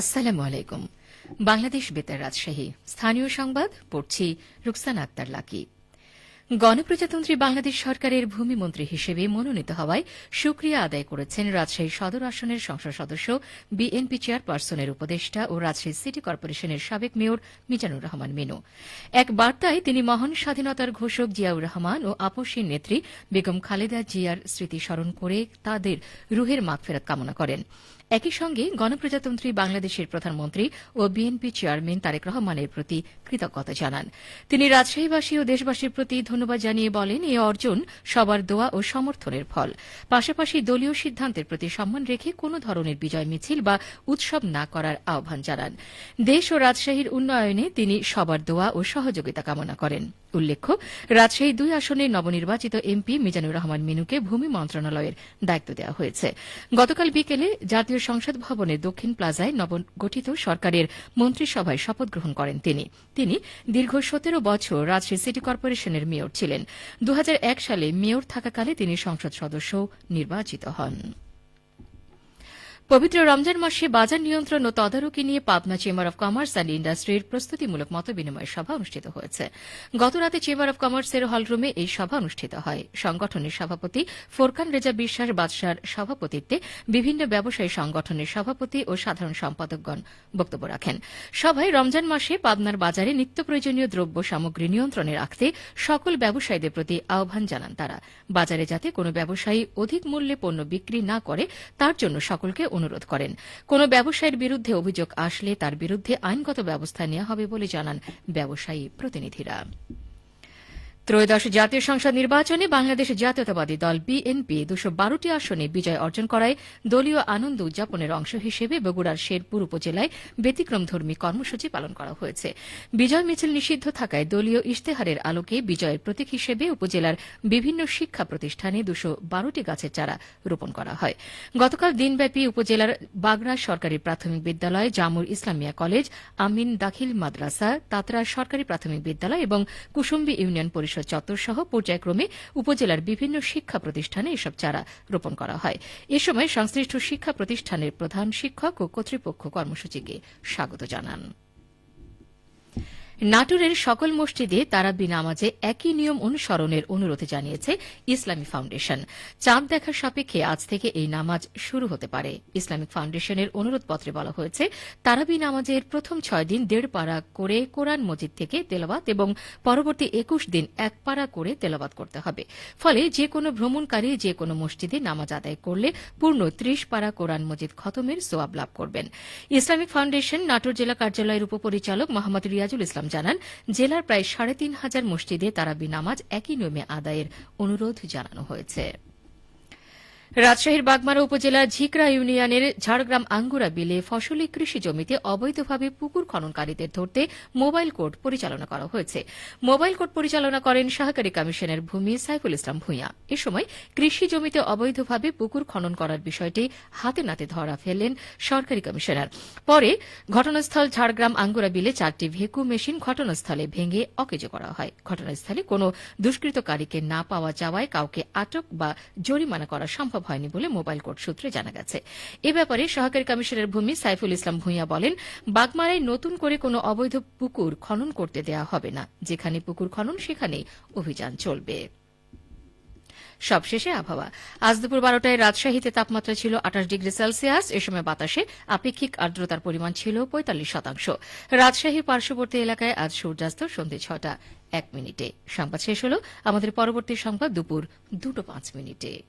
আসসালামু আলাইকুম। বাংলাদেশ বেতার রাজশাহী। স্থানীয় সংবাদ, পড়ছি রুকসানা আক্তার লাকি। গণপ্রজাতন্ত্রী বাংলাদেশ সরকারের ভূমিমন্ত্রী হিসেবে মনোনীত হওয়ায় সুক্রিয়া আদায় করেছেন রাজশাহী সদর আসনের সংসদ সদস্য, বিএনপি চেয়ারপারসনের উপদেষ্টা ও রাজশাহী সিটি কর্পোরেশনের সাবেক মেয়র মিজানুর রহমান মিনু। এক বার্তায় তিনি মহান স্বাধীনতার ঘোষক জিয়াউর রহমান ও আপসীর নেত্রী বেগম খালেদা জিয়ার স্মৃতি স্মরণ করে তাদের রুহের মাগফেরাত কামনা করেন। একই সঙ্গে গণপ্রজাতন্ত্রী বাংলাদেশের প্রধানমন্ত্রী ও বিএনপি চেয়ারম্যান তারেক রহমানের প্রতি কৃতজ্ঞতা জানান। তিনি রাজশাহীবাসী ও দেশবাসীর প্রতি ধন্যবাদ জানিয়ে বলেন, এই অর্জন সবার দোয়া ও সমর্থনের ফল। পাশাপাশি দলীয় সিদ্ধান্তের প্রতি সম্মান রেখে কোনো ধরনের বিজয় মিছিল বা উৎসব না করার আহ্বান জানান। দেশ ও রাজশাহীর উন্নয়নে তিনি সবার দোয়া ও সহযোগিতা কামনা করেন। উল্লেখ্য, রাজশাহী দুই আসনে নবনির্বাচিত এমপি মিজানুর রহমান মিনুকে ভূমি মন্ত্রণালয়ের দায়িত্ব দেওয়া হয়েছে। গতকাল বিকেলে জাতীয় সংসদ ভবনের দক্ষিণ প্লাজায় নবগঠিত সরকারের মন্ত্রিসভায় শপথ গ্রহণ করেন তিনি। তিনি দীর্ঘ সতেরো বছর রাজশাহী সিটি কর্পোরেশনের মেয়র ছিলেন। দু হাজার এক সালে মেয়র থাকাকালে তিনি সংসদ সদস্য নির্বাচিত হন। পবিত্র রমজান মাসে বাজার নিয়ন্ত্রণ ও তদারকি নিয়ে Pabna chamber of commerce and ইন্ডাস্ট্রির প্রস্তুতিমূলক মতবিনিময় সভা অনুষ্ঠিত হয়েছে। গতরাতে চেম্বার অব কমার্সের হলরুমে এই সভা অনুষ্ঠিত হয়। সংগঠনের সভাপতি ফোরকান রেজা বিশ্বাস বাদশার সভাপতিত্বে বিভিন্ন ব্যবসায়ী সংগঠনের সভাপতি ও সাধারণ সম্পাদকগণ বক্তব্য রাখেন। সভায় রমজান মাসে পাবনার বাজারে নিত্য প্রয়োজনীয় দ্রব্য সামগ্রী নিয়ন্ত্রণে রাখতে সকল ব্যবসায়ীদের প্রতি আহ্বান জানান তারা। বাজারে যাতে কোনো ব্যবসায়ী অধিক মূল্যে পণ্য বিক্রি না করে, তার জন্য সকলকে অনুরোধ করেন। কোন ব্যবসায়ীর বিরুদ্ধে অভিযোগ আসলে তার বিরুদ্ধে আইনগত ব্যবস্থা নেওয়া হবে বলে জানান ব্যবসায়ী প্রতিনিধিরা। ত্রয়োদশ জাতীয় সংসদ নির্বাচনে বাংলাদেশ জাতীয়তাবাদী দল বিএনপি দুশো বারোটি আসনে বিজয় অর্জন করায় দলীয় আনন্দ উদযাপনের অংশ হিসেবে বগুড়ার শেরপুর উপজেলায় ব্যতিক্রমধর্মী কর্মসূচি পালন করা হয়েছে। বিজয় মিছিল নিষিদ্ধ থাকায় দলীয় ইশতেহারের আলোকে বিজয়ের প্রতীক হিসেবে উপজেলার বিভিন্ন শিক্ষা প্রতিষ্ঠানে দুশো বারোটি গাছের চারা রোপণ করা হয়। গতকাল দিনব্যাপী উপজেলার বাগড়া সরকারি প্রাথমিক বিদ্যালয়, জামুর ইসলামিয়া কলেজ, আমিন দাখিল মাদ্রাসা, তাতরা সরকারি প্রাথমিক বিদ্যালয় এবং কুসুম্বি ইউনিয়ন পরিষদ চত্বর সহ পর্যায়ক্রমে উপজেলার বিভিন্ন শিক্ষা প্রতিষ্ঠানে এসব চারা রোপণ করা হয়। এ সময় সংশ্লিষ্ট শিক্ষা প্রতিষ্ঠানের প্রধান শিক্ষক ও কর্তৃপক্ষ কর্মসূচিকে স্বাগত জানান। নাটোরের সকল মসজিদে তারাবি নামাজে একই নিয়ম অনুসরণের অনুরোধ জানিয়েছে ইসলামী ফাউন্ডেশন। চাঁদ দেখার সাপেক্ষে আজ থেকে এই নামাজ শুরু হতে পারে। ইসলামিক ফাউন্ডেশনের অনুরোধপত্রে বলা হয়েছে, তারাবি নামাজের প্রথম ছয় দিন দেড় পাড়া করে কোরআন মজিদ থেকে তেলাবাত এবং পরবর্তী একুশ দিন এক পাড়া করে তেলাবাত করতে হবে। ফলে যে কোনো ভ্রমণকারী যে কোনো মসজিদে নামাজ আদায় করলে পূর্ণ ত্রিশ পাড়া কোরআন মজিদ খতমের সোয়াব লাভ করবেন। ইসলামিক ফাউন্ডেশন নাটোর জেলা কার্যালয়ের উপপরিচালক মোহাম্মদ রিয়াজুল ইসলাম জানান, জেলার প্রায় সাড়ে তিন হাজার মসজিদে তারাবি নামাজ একই নিয়মে আদায়ের অনুরোধ জানানো হয়েছে। রাজশাহীর বাগমারা উপজেলার ঝিকরা ইউনিয়নের ঝাড়গ্রাম আঙ্গুরা বিলে ফসলি কৃষি জমিতে অবৈধভাবে পুকুর খননকারীদের ধরতে মোবাইল কোর্ট পরিচালনা করা হয়েছে। মোবাইল কোর্ট পরিচালনা করেন সহকারী কমিশনের ভূমি সাইফুল ইসলাম ভূঁইয়া। এ সময় কৃষি জমিতে অবৈধভাবে পুকুর খনন করার বিষয়টি হাতে নাতে ধরা ফেললেন সরকারি কমিশনার। পরে ঘটনাস্থল ঝাড়গ্রাম আঙ্গুরা বিলে চারটি ভেকু মেশিন ঘটনাস্থলে ভেঙে অকেজো করা হয়। ঘটনাস্থলে কোনো দুষ্কৃতকারীকে না পাওয়া যাওয়ায় কাউকে আটক বা জরিমানা করা সম্ভব হয়নি বলে মোবাইল কোর্ট সূত্রে জানা গেছে। এ ব্যাপারে সহকারী কমিশনের ভূমি সাইফুল ইসলাম ভূঁইয়া বলেন, বাগমারায় নতুন করে কোনো অবৈধ পুকুর খনন করতে দেয়া হবে না। যেখানে পুকুর খনন, সেখানেই অভিযান চলবে। সবশেষে আবহাওয়া। আজ দুপুর বারোটায় রাজশাহীতে তাপমাত্রা ছিল আঠাশ ডিগ্রি সেলসিয়াস। এ সময় বাতাসে আপেক্ষিক আর্দ্রতার পরিমাণ ছিল পঁয়তাল্লিশ শতাংশ। রাজশাহীর পার্শ্ববর্তী এলাকায় আজ সূর্যাস্ত সন্ধে ছটা এক মিনিটে। সংবাদ শেষ হল আমাদের পরবর্তী সংবাদ দুপুর দুটো পাঁচ মিনিটে।